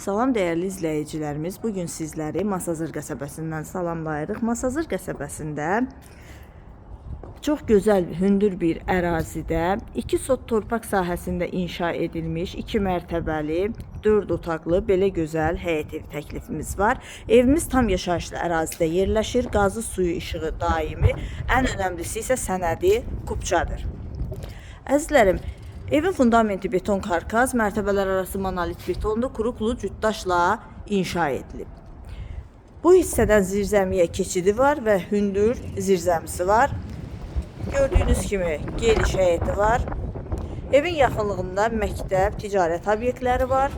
Salam dəyərli izləyicilərimiz. Bu gün sizləri Masazır qəsəbəsindən salamlayırıq. Masazır qəsəbəsində çox gözəl, hündür bir ərazidə 2 sot torpaq sahəsində inşa edilmiş 2 mərtəbəli, 4 otaqlı belə gözəl həyət evi təklifimiz var. Evimiz tam yaşayışlı ərazidə yerləşir. Qazı suyu, işığı daimi, ən önəmlisi isə sənədi kupçadır. Əzizlərim, evin fundamenti beton karkaz, mərtəbələr arası monolit betonlu, kuru pulu cütdaşla inşa edilib. Bu hissədən zirzəmiyə keçidi var və hündür zirzəmisi var. Gördüyünüz kimi geniş həyəti var. Evin yaxınlığında məktəb, ticarət obyektləri var.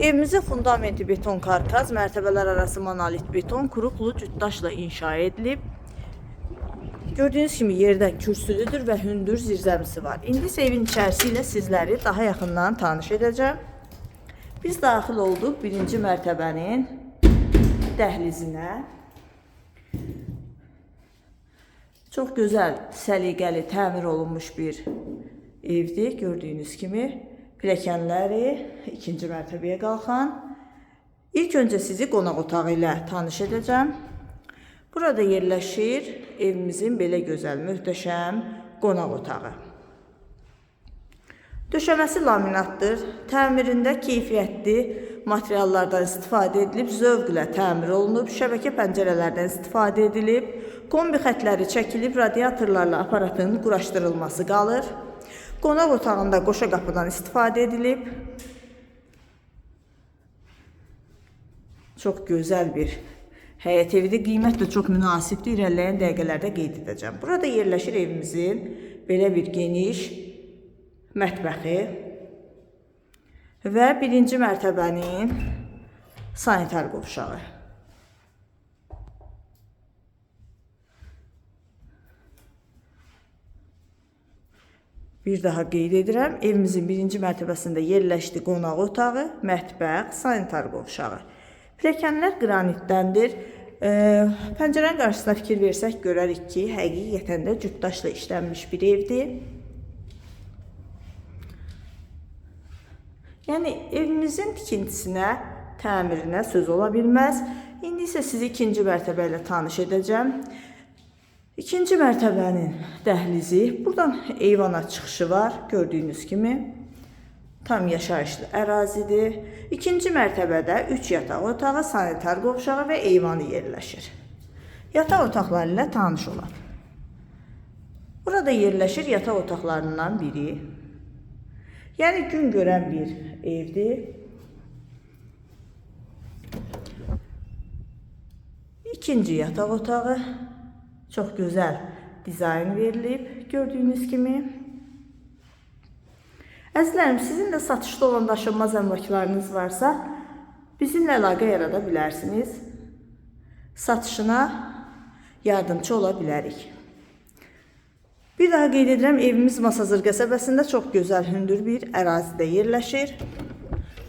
Evimizin fundamenti beton karkaz, mərtəbələr arası monolit beton, kuru pulu cütdaşla inşa edilib. Gördüyünüz kimi yerdən kürsülüdür və hündür zirzəmisi var. İndi isə evin içərisi ilə sizləri daha yaxından tanış edəcəm. Biz daxil olduq birinci mərtəbənin dəhlizinə. Çox gözəl, səliqəli, təmir olunmuş bir evdir. Gördüyünüz kimi pilləkənləri ikinci mərtəbəyə qalxan. İlk öncə sizi qonaq otağı ilə tanış edəcəm. Burada yerləşir evimizin belə gözəl, möhtəşəm qonaq otağı. Döşəməsi laminatdır. Təmirində keyfiyyətli materiallardan istifadə edilib, zövqlə təmir olunub, şəbəkə pəncərələrdən istifadə edilib, kombi xətləri çəkilib, radiatorlarla aparatın quraşdırılması qalır. Qonaq otağında qoşa qapıdan istifadə edilib. Çox gözəl bir həyət evidir. Qiymət də çox münasibdir. İrəliləyən dəqiqələrdə qeyd edəcəm. Burada yerləşir evimizin belə bir geniş mətbəxi və birinci mərtəbənin sanitar qovşağı. Bir daha qeyd edirəm, evimizin birinci mərtəbəsində yerləşdi qonaq otağı, mətbəx, sanitar qovşağı. Pilləkənlər qranitdəndir. Pəncərənin qarşısına fikir versək görərik ki, həqiqətən də cütdaşla işlənmiş bir evdir. Yəni evimizin tikintisinə, təmirinə söz ola bilməz. İndi isə sizi ikinci mərtəbə ilə tanış edəcəm. İkinci mərtəbənin dəhlizi, buradan eyvana çıxışı var, gördüyünüz kimi. Tam yaşayışlı ərazidir. İkinci mərtəbədə 3 yataq otağı, sanitar qovşağı və eyvanı yerləşir. Yataq otaqları ilə tanış olaq. Burada yerləşir yataq otaqlarından biri. Yəni gün görən bir evdir. İkinci yataq otağı çox gözəl dizayn verilib, gördüyünüz kimi. Əzizlərim, sizin də satışda olan daşınmaz əmlaklarınız varsa, bizimlə əlaqə yarada bilərsiniz. Satışına yardımcı ola bilərik. Bir daha qeyd edirəm, evimiz Masazır qəsəbəsində çox gözəl, hündür bir ərazidə yerləşir.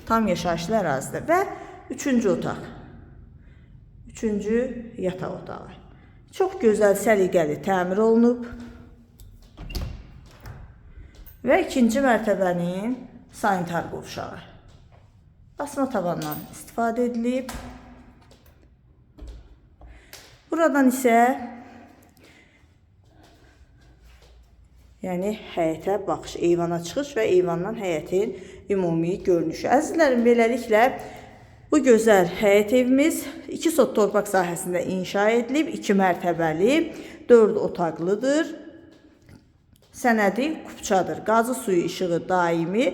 Tam yaşayışlı ərazidə və üçüncü otaq. Üçüncü yataq otağı. Çox gözəl, səliqəli təmir olunub. Və ikinci mərtəbənin sanitar qovşağı. Asma tavandan istifadə edilib. Buradan isə yəni həyətə baxış, eyvana çıxış və eyvandan həyətin ümumi görünüşü. Əzizlərim, beləliklə bu gözəl həyət evimiz 2 sot torpaq sahəsində inşa edilib, 2 mərtəbəli, 4 otaqlıdır. Sənədi kupçadır. Qazı suyu işığı daimi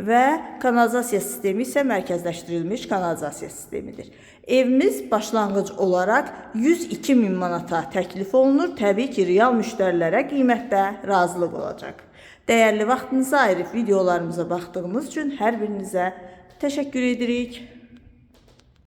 və kanalizasiya sistemi isə mərkəzləşdirilmiş kanalizasiya sistemidir. Evimiz başlanğıc olaraq 102 min manata təklif olunur. Təbii ki, real müştərilərə qiymətdə razılıq olacaq. Dəyərli vaxtınızı ayırıb videolarımıza baxdığınız üçün hər birinizə təşəkkür edirik.